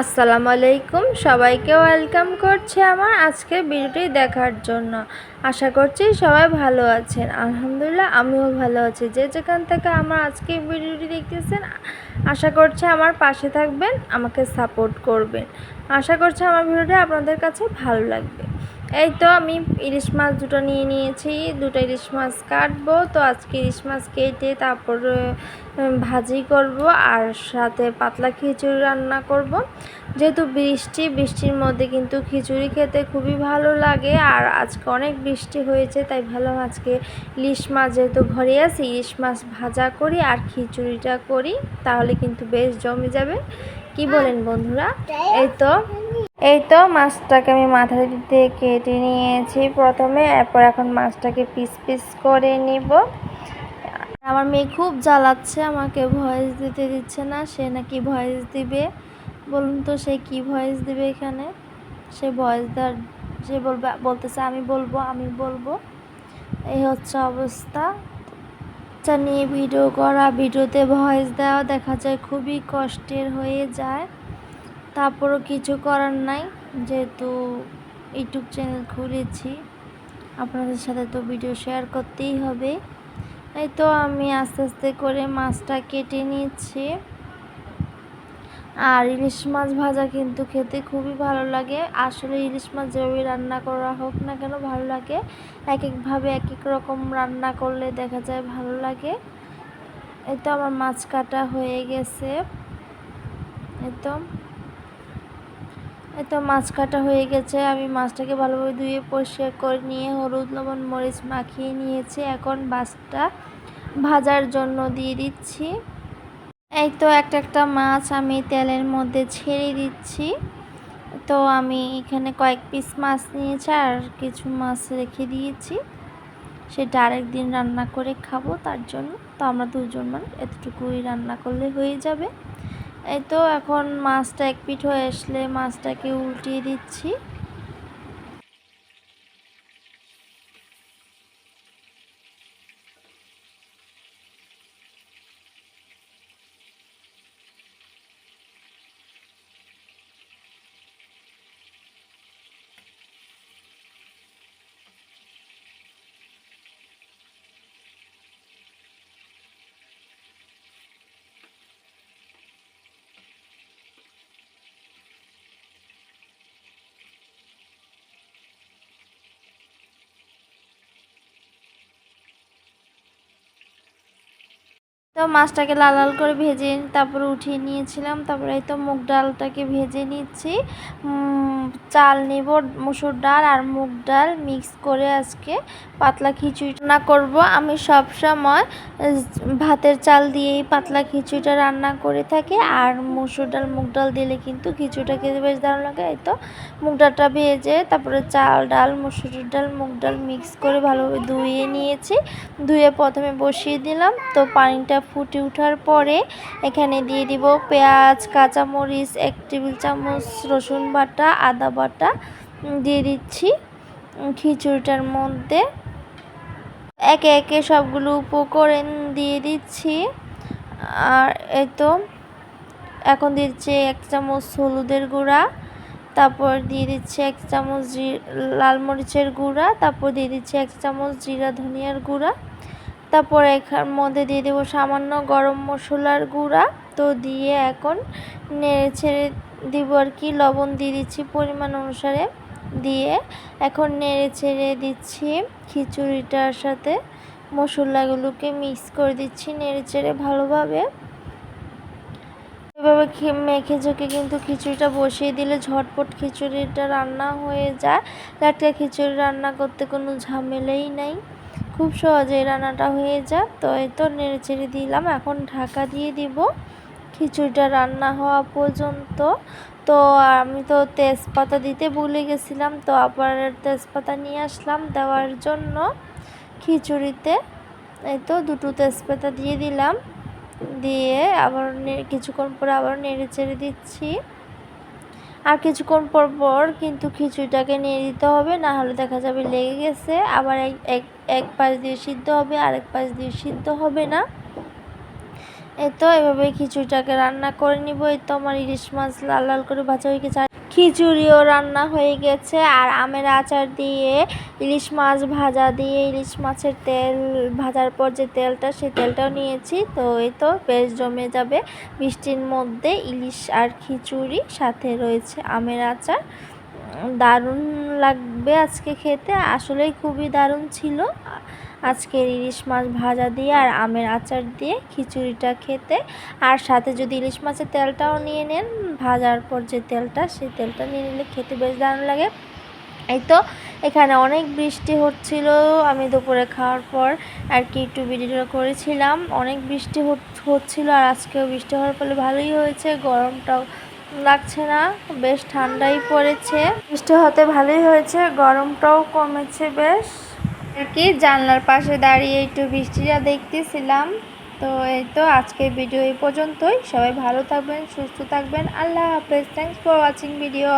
আসসালামু আলাইকুম সবাইকে ওয়েলকাম করছে আমার আজকে ভিডিওটি দেখার জন্য। আশা করছি সবাই ভালো আছেন। আলহামদুলিল্লাহ, আমিও ভালো আছি। যে যেখান থেকে আমার আজকে ভিডিওটি দেখতেছেন, আশা করছি আমার পাশে থাকবেন, আমাকে সাপোর্ট করবেন। আশা করছি আমার ভিডিওটি আপনাদের কাছে ভালো লাগবে। এই তো আমি ইলিশ মাছ দুটো নিয়ে নিয়েছি, দুটো ইলিশ মাছ কাটবো। তো আজকে ইলিশ মাছ কেটে তারপরে ভাজি করব আর সাথে পাতলা খিচুড়ি রান্না করব। যেহেতু বৃষ্টি, বৃষ্টির মধ্যে কিন্তু খিচুড়ি খেতে খুবই ভালো লাগে আর আজকে অনেক বৃষ্টি হয়েছে, তাই ভালো আজকে ইলিশ মাছ যেহেতু ঘরে আছে, ইলিশ মাছ ভাজা করি আর খিচুড়িটা করি, তাহলে কিন্তু বেশ জমে যাবে। কি বলেন বন্ধুরা? এই তো এই তো মাছটাকে আমি মাথা দিতে কেটে নিয়েছি প্রথমে, এরপর এখন মাছটাকে পিস পিস করে নিব। আমার মেয়ে খুব জ্বালাচ্ছে, আমাকে ভয়েস দিতে দিচ্ছে না, সে নাকি ভয়েস দিবে। বলুন তো, সে কি ভয়েস দিবে এখানে? সে ভয়েস দেওয়ার, সে বলবে, বলতেছে, আমি বলব আমি বলব। এই হচ্ছে অবস্থা। বাচ্চা নিয়ে ভিডিও করা, ভিডিওতে ভয়েস দেওয়া দেখা যায় খুবই কষ্টের হয়ে যায়। তারপরও কিছু করার নাই, যেহেতু ইউটিউব চ্যানেল খুলেছি। আপনাদের সাথে তো ভিডিও শেয়ার করতেই হবে। এই তো আমি আস্তে আস্তে করে মাছটা কেটে নিচ্ছি। আর ইলিশ মাছ ভাজা কিন্তু খেতে খুবই ভালো লাগে। আসলে ইলিশ মাছ যেভাবে রান্না করা হোক না কেন ভালো লাগে। এক একভাবে এক এক রকম রান্না করলে দেখা যায় ভালো লাগে। এই তো আমার মাছ কাটা হয়ে গেছে। এই তো। এই তো মাছ কাটা হয়ে গেছে। আমি মাছটাকে ভালোভাবে ধুয়ে পরিষ্কার করে নিয়ে হলুদ, লবণ, মরিচ মাখিয়ে নিয়েছি। এখন মাছটা ভাজার জন্য দিয়ে দিচ্ছি। এই তো একটা একটা মাছ আমি তেলের মধ্যে ছেড়ে দিচ্ছি। তো আমি এখানে কয়েক পিস মাছ নিয়েছি আর কিছু মাছ রেখে দিয়েছি। সেটা আরেক দিন রান্না করে খাব তার জন্য। তো আমরা দুজন মানুষ এতটুকুই রান্না করলে হয়ে যাবে। এই তো এখন মাছটা এক পিঠ হয়ে আসলে মাছটাকে উল্টিয়ে দিচ্ছি। তো মাছটাকে লাল লাল করে ভেজে তারপরে উঠিয়ে নিয়েছিলাম, তারপরে এই তো মুগ ডালটাকে ভেজে নিচ্ছি। চাল নেব, মুসুর ডাল আর মুগ ডাল মিক্স করে আজকে পাতলা খিচুড়ি রান্না করব। আমি সব সময় ভাতের চাল দিয়েই পাতলা খিচুড়িটা রান্না করে থাকি আর মুসুর ডাল, মুগ ডাল দিলে কিন্তু খিচুড়িটা খেতে বেশ দারুণ লাগে। এই তো মুগ ডালটা ভেজে তারপরে চাল ডাল, মুসুর ডাল, মুগ ডাল মিক্স করে ভালোভাবে ধুয়ে নিয়েছি। ধুয়ে প্রথমে বসিয়ে দিলাম, তো পানিটা ফুটে ওঠার পরে এখানে দিয়ে দিব পেঁয়াজ, কাঁচামরিচ, এক টেবিল চামচ, রসুন বাটা, আদা বাটা। দিয়ে দিচ্ছি খিচুড়িটার মধ্যে। একে একে সবগুলো উপকরণ দিয়ে দিচ্ছি। আর এই তো, এখন দিচ্ছি এক চামচ হলুদের গুঁড়া, তারপর দিয়ে দিচ্ছি এক চামচ লাল মরিচের গুঁড়া, তারপর দিয়ে দিচ্ছি এক চামচ জিরা ধনিয়ার গুঁড়া। তারপর এখার মধ্যে দিয়ে দেবো সামান্য গরম মশলার গুঁড়া। তো দিয়ে এখন নেড়ে ছেড়ে দিব আর কি, লবণ দিয়ে দিচ্ছি পরিমাণ অনুসারে। দিয়ে এখন নেড়ে ছেড়ে দিচ্ছি খিচুড়িটার সাথে। মশলাগুলোকে মিক্স করে দিচ্ছি নেড়ে চেড়ে ভালোভাবে। এভাবে মেখে ঝুঁকে কিন্তু খিচুড়িটা বসিয়ে দিলে ঝটপট খিচুড়িটা রান্না হয়ে যায়। লাটকা খিচুড়ি রান্না করতে কোনো ঝামেলাই নাই। খুব সহজেই রান্নাটা হয়ে যায় তো এই তো নেড়ে চেড়ে দিলাম। এখন ঢাকা দিয়ে দিব খিচুড়িটা রান্না হওয়া পর্যন্ত। তো আমি তো তেজপাতা দিতে ভুলে গেছিলাম, তো আবার তেজপাতা নিয়ে আসলাম দেওয়ার জন্য খিচুড়িতে। এই তো দুটো তেজপাতা দিয়ে দিলাম। দিয়ে আবার কিছুক্ষণ পরে আবার নেড়ে চেড়ে দিচ্ছি। আর কিছুক্ষণ পর পর কিন্তু খিচুড়িটাকে নিয়ে দিতে হবে, না হলে দেখা যাবে লেগে গেছে। আবার এক এক পাশ দিয়ে সিদ্ধ হবে, আরেক পাশ দিয়ে সিদ্ধ হবে না। তো এভাবে খিচুড়িটাকে রান্না করে নিব। এই তো আমার ইলিশ মাছ লাল লাল করে ভাজা হয়ে গেছে। খিচুড়িও রান্না হয়ে গেছে আর আমের আচার দিয়ে ইলিশ মাছ ভাজা দিয়ে ইলিশ মাছের তেল ভাজার পর যে তেলটা সেই তেলটাও নিয়েছি। তো এই তো বেশ জমে যাবে। বৃষ্টির মধ্যে ইলিশ আর খিচুড়ি সাথে রয়েছে আমের আচার। দারুণ লাগবে আজকে খেতে। আসলেই খুবই দারুণ ছিল। আজকের ইলিশ মাছ ভাজা দিয়ে আর আমের আচার দিয়ে খিচুড়িটা খেতে। আর সাথে যদি ইলিশ মাছের তেলটাও নিয়ে নেন, ভাজার পর যে তেলটা, সেই তেলটা নিয়ে নিলে খেতে বেশ দারুণ লাগে। এই তো, এখানে অনেক বৃষ্টি হচ্ছিল। আমি দুপুরে খাওয়ার পর আর কি একটু ভিডিও করেছিলাম। অনেক বৃষ্টি হচ্ছিল আর আজকেও বৃষ্টি হওয়ার ফলে ভালোই হয়েছে। গরমটাও লাগছে না, বেশ ঠান্ডাই পড়েছে। বৃষ্টি হতে ভালোই হয়েছে, গরমটাও কমেছে বেশ। আর কি, জানলার পাশে দাঁড়িয়ে একটু বৃষ্টিটা দেখতেছিলাম। তো এই তো আজকের ভিডিও এই পর্যন্তই। সবাই ভালো থাকবেন, সুস্থ থাকবেন। আল্লাহ হাফেজ। Thanks for watching video